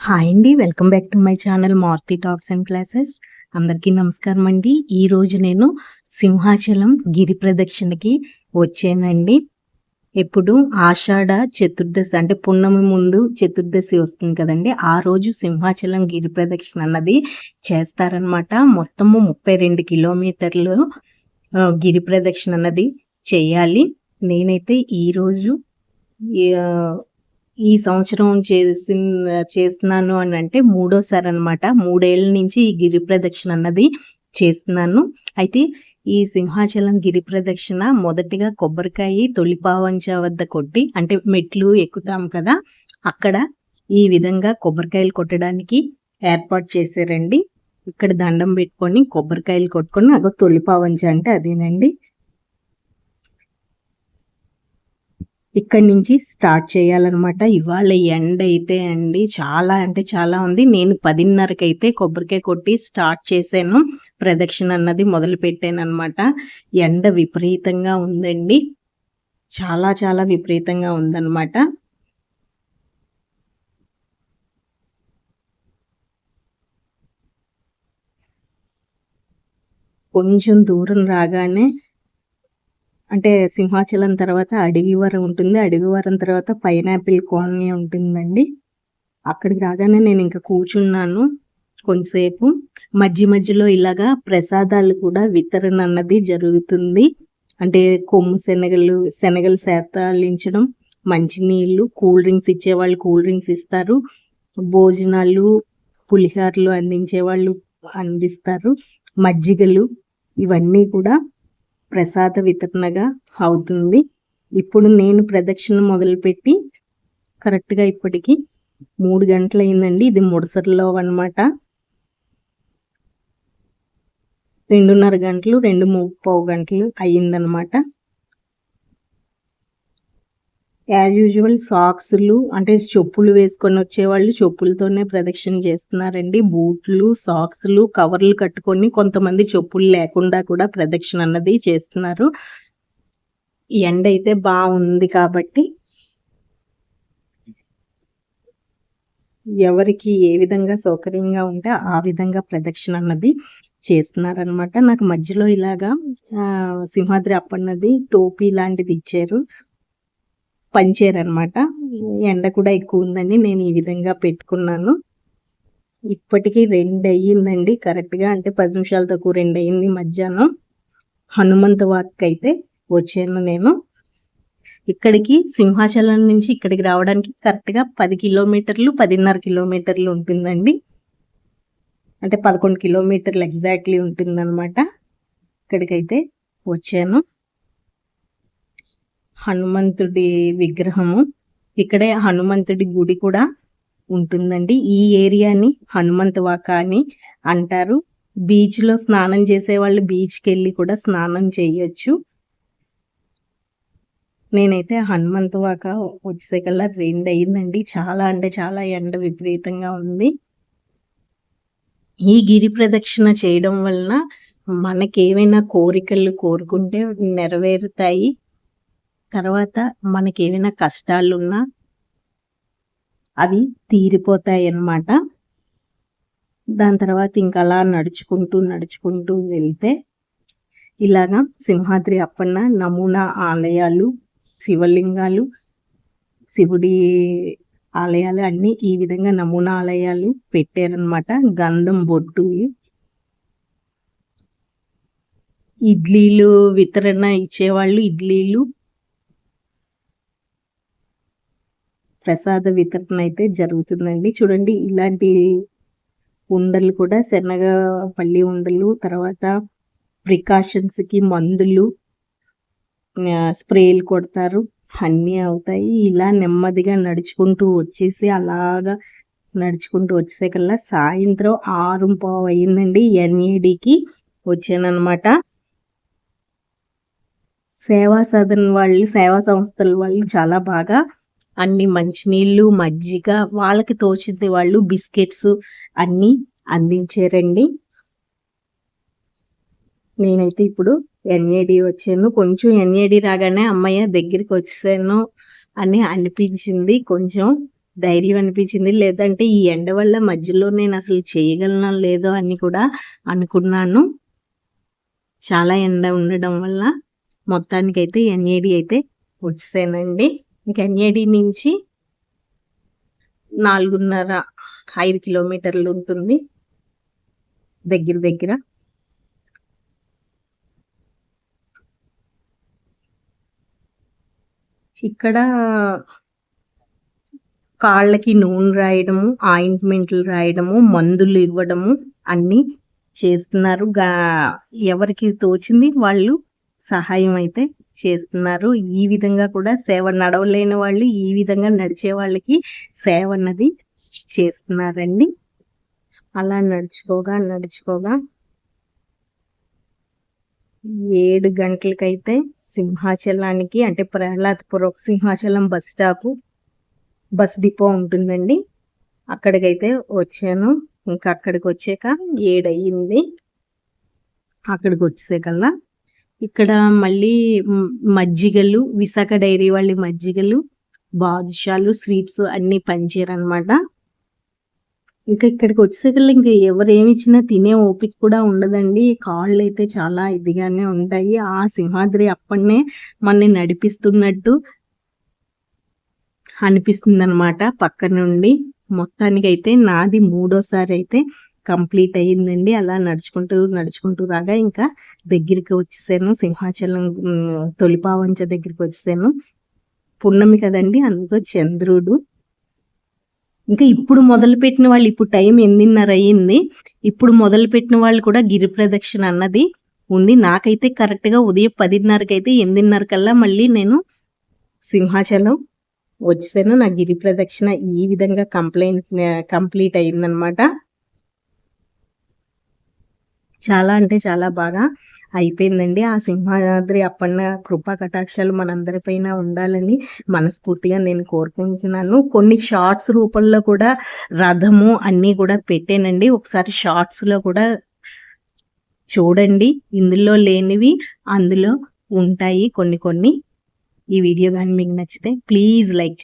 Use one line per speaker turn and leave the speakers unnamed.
Hi అండి welcome back to my channel Maruthi talks and classes అందరికీ నమస్కారం అండి. ఈరోజు నేను సింహాచలం గిరి ప్రదక్షిణకి వచ్చానండి. ఎప్పుడు ఆషాఢ చతుర్దశి అంటే పున్నమి ముందు చతుర్దశి వస్తుంది కదండి. ఆ రోజు సింహాచలం గిరి ప్రదక్షిణ అన్నది చేస్తారనమాట మొత్తము ముప్పై రెండు కిలోమీటర్లు గిరి ప్రదక్షిణ అన్నది చేయాలి. నేనైతే ఈరోజు ఈ సంవత్సరం చేసి చేస్తున్నాను అని అంటే మూడోసారి అనమాట మూడేళ్ళ నుంచి ఈ గిరి ప్రదక్షిణ అన్నది చేస్తున్నాను. అయితే ఈ సింహాచలం గిరి ప్రదక్షిణ మొదటిగా కొబ్బరికాయ తొలిపావంచ వద్ద కొట్టి అంటే మెట్లు ఎక్కుతాం కదా అక్కడ ఈ విధంగా కొబ్బరికాయలు కొట్టడానికి ఏర్పాటు చేశారండి. ఇక్కడ దండం పెట్టుకొని కొబ్బరికాయలు కొట్టుకొని అగో తొలిపావంచ అంటే అదేనండి. ఇక్కడి నుంచి స్టార్ట్ చేయాలన్నమాట. ఇవాళ ఎండ అయితే అండి చాలా అంటే చాలా ఉంది. నేను పదిన్నరకి అయితే కొబ్బరికాయ కొట్టి స్టార్ట్ చేశాను. ప్రదక్షిణ అన్నది మొదలు పెట్టాను అనమాట ఎండ విపరీతంగా ఉందండి. చాలా చాలా విపరీతంగా ఉందన్నమాట. కొంచెం దూరం రాగానే అంటే సింహాచలం తర్వాత అడవివరం ఉంటుంది. అడవివరం తర్వాత పైనాపిల్ కాలనీ ఉంటుందండి. అక్కడికి రాగానే నేను ఇంకా కూర్చున్నాను కొంతసేపు. మధ్య మధ్యలో ఇలాగా ప్రసాదాలు కూడా వితరణ అన్నది జరుగుతుంది. అంటే కొమ్ము శనగలు శనగలు సేతాలించడం మంచినీళ్ళు కూల్ డ్రింక్స్ ఇచ్చేవాళ్ళు కూల్ డ్రింక్స్ ఇస్తారు. భోజనాలు పులిహోరలు అందించే వాళ్ళు అందిస్తారు. మజ్జిగలు ఇవన్నీ కూడా ప్రసాద వితరణగా అవుతుంది. ఇప్పుడు నేను ప్రదక్షిణ మొదలుపెట్టి కరెక్ట్గా ఇప్పటికి మూడు గంటలు అయిందండి ఇది ముడసరిలో అనమాట రెండున్నర గంటలు రెండు ముప్పావు గంటలు అయ్యిందనమాట యాజ్ యూజువల్ సాక్స్లు అంటే చెప్పులు వేసుకొని వచ్చేవాళ్ళు చెప్పులతోనే ప్రదక్షిణ చేస్తున్నారండి. బూట్లు సాక్స్లు కవర్లు కట్టుకొని కొంతమంది చెప్పులు లేకుండా కూడా ప్రదక్షిణ అన్నది చేస్తున్నారు. ఎండ అయితే బాగుంది కాబట్టి ఎవరికి ఏ విధంగా సౌకర్యంగా ఉంటే ఆ విధంగా ప్రదక్షిణ అన్నది చేస్తున్నారనమాట నాకు మధ్యలో ఇలాగా ఆ, సింహాద్రి అప్పన్నది టోపీ లాంటిది ఇచ్చారు. పంచారనమాట ఎండ కూడా ఎక్కువ ఉందని నేను ఈ విధంగా పెట్టుకున్నాను. ఇప్పటికీ రెండు అయ్యిందండి కరెక్ట్గా అంటే పది నిమిషాల తక్కువ రెండు అయ్యింది మధ్యాహ్నం. హనుమంత వాక్ అయితే వచ్చాను నేను. ఇక్కడికి సింహాచలం నుంచి ఇక్కడికి రావడానికి కరెక్ట్గా పది కిలోమీటర్లు పదిన్నర కిలోమీటర్లు ఉంటుందండి. అంటే పదకొండు కిలోమీటర్లు ఎగ్జాక్ట్లీ ఉంటుందన్నమాట. ఇక్కడికైతే వచ్చాను. హనుమంతుడి విగ్రహము. ఇక్కడే హనుమంతుడి గుడి కూడా ఉంటుందండి. ఈ ఏరియాని హనుమంతవాక అని అంటారు. బీచ్లో స్నానం చేసే వాళ్ళు బీచ్కి వెళ్ళి కూడా స్నానం చేయొచ్చు. నేనైతే హనుమంతవాక వచ్చేకల్లా రెండు అయిందండి చాలా అంటే చాలా ఎండ విపరీతంగా ఉంది. ఈ గిరి ప్రదక్షిణ చేయడం వలన మనకేమైనా కోరికలు కోరుకుంటే నెరవేరుతాయి. తర్వాత మనకి ఏమైనా కష్టాలు ఉన్నా అవి తీరిపోతాయి అన్నమాట దాని తర్వాత ఇంకా అలా నడుచుకుంటూ నడుచుకుంటూ వెళ్తే ఇలాగా సింహాద్రి అప్పన్న నమూనా ఆలయాలు శివలింగాలు శివుడి ఆలయాలు అన్నీ ఈ విధంగా నమూనా ఆలయాలు పెట్టారనమాట గంధం బొట్టు ఇడ్లీలు వితరణ ఇచ్చేవాళ్ళు ఇడ్లీలు ప్రసాద వితరణ అయితే జరుగుతుందండి. చూడండి ఇలాంటి ఉండలు కూడా శనగ పల్లి ఉండలు తర్వాత ప్రికాషన్స్కి మందులు స్ప్రేలు కొడతారు. అన్నీ అవుతాయి. ఇలా నెమ్మదిగా నడుచుకుంటూ వచ్చేసి అలాగా నడుచుకుంటూ వచ్చేకల్లా సాయంత్రం ఆరు పావు అయిందండి ఎన్ఏడికి వచ్చానమాట సేవా సదన్ వాళ్ళు సేవా సంస్థల వాళ్ళు చాలా బాగా అన్ని మంచినీళ్ళు మజ్జిగ వాళ్ళకి తోచింది వాళ్ళు బిస్కెట్స్ అన్నీ అందించారండి. నేనైతే ఇప్పుడు ఎన్ఏడి వచ్చాను. కొంచెం ఎన్ఏడి రాగానే అమ్మయ్య దగ్గరికి వచ్చాను అని అనిపించింది. కొంచెం ధైర్యం అనిపించింది. లేదంటే ఈ ఎండ వల్ల మధ్యలో నేను అసలు చేయగలనా లేదో అని కూడా అనుకున్నాను. చాలా ఎండ ఉండడం వల్ల మొత్తానికైతే ఎన్ఏడి అయితే వచ్చానండి. ఇంకా నుంచి నాలుగున్నర ఐదు కిలోమీటర్లు ఉంటుంది. దగ్గర దగ్గర. ఇక్కడ కాళ్ళకి నూనె రాయడము ఆయింట్మెంట్లు రాయడము మందులు ఇవ్వడము అన్నీ చేస్తున్నారు. గా ఎవరికి తోచింది వాళ్ళు సహాయం అయితే చేస్తున్నారు. ఈ విధంగా కూడా సేవ నడవలేని వాళ్ళు ఈ విధంగా నడిచే వాళ్ళకి సేవ అన్నది చేస్తున్నారండి. అలా నడుచుకోగా నడుచుకోగా ఏడు గంటలకైతే సింహాచలానికి అంటే Prahladpuram Simhachalam bus stop bus depot ఉంటుందండి. అక్కడికైతే వచ్చాను. ఇంకా అక్కడికి వచ్చాక ఏడయింది. అక్కడికి వచ్చేకల్లా ఇక్కడ మళ్ళీ మజ్జిగలు విశాఖ డైరీ వాళ్ళ మజ్జిగలు బాదుషాలు స్వీట్స్ అన్నీ పనిచేయరనమాట ఇంకా ఇక్కడికి వచ్చేసరికి ఇంకా ఎవరు ఇచ్చినా తినే ఓపిక కూడా ఉండదండి. కాళ్ళు అయితే చాలా ఇదిగానే ఉంటాయి. ఆ సింహాద్రి అప్పటినే మనని నడిపిస్తున్నట్టు అనిపిస్తుంది అనమాట పక్క నుండి మొత్తానికి అయితే నాది మూడోసారి అయితే కంప్లీట్ అయ్యిందండి. అలా నడుచుకుంటూ నడుచుకుంటూ రాగా ఇంకా దగ్గరికి వచ్చేసాను. సింహాచలం తొలిపావంచ దగ్గరికి వచ్చేసాను. పున్నమి కదండి అందుకో చంద్రుడు. ఇంకా ఇప్పుడు మొదలుపెట్టిన వాళ్ళు ఇప్పుడు టైం ఎనిమిదిన్నర అయ్యింది. ఇప్పుడు మొదలుపెట్టిన వాళ్ళు కూడా గిరి ప్రదక్షిణ అన్నది ఉంది. నాకైతే కరెక్ట్గా ఉదయం పదిన్నరకి అయితే ఎనిమిదిన్నర కల్లా మళ్ళీ నేను సింహాచలం వచ్చాను నా గిరి ప్రదక్షిణ ఈ విధంగా కంప్లైంట్ కంప్లీట్ అయిందనమాట చాలా అంటే చాలా బాగా అయిపోయిందండి. ఆ సింహాద్రి అప్పన్న కృపా కటాక్షాలు మనందరిపైన ఉండాలని మనస్ఫూర్తిగా నేను కోరుకుంటున్నాను. కొన్ని షార్ట్స్ రూపంలో కూడా రథము అన్నీ కూడా పెట్టానండి. ఒకసారి షార్ట్స్లో కూడా చూడండి. ఇందులో లేనివి అందులో ఉంటాయి కొన్ని కొన్ని. ఈ వీడియో కానీ మీకు నచ్చితే ప్లీజ్ లైక్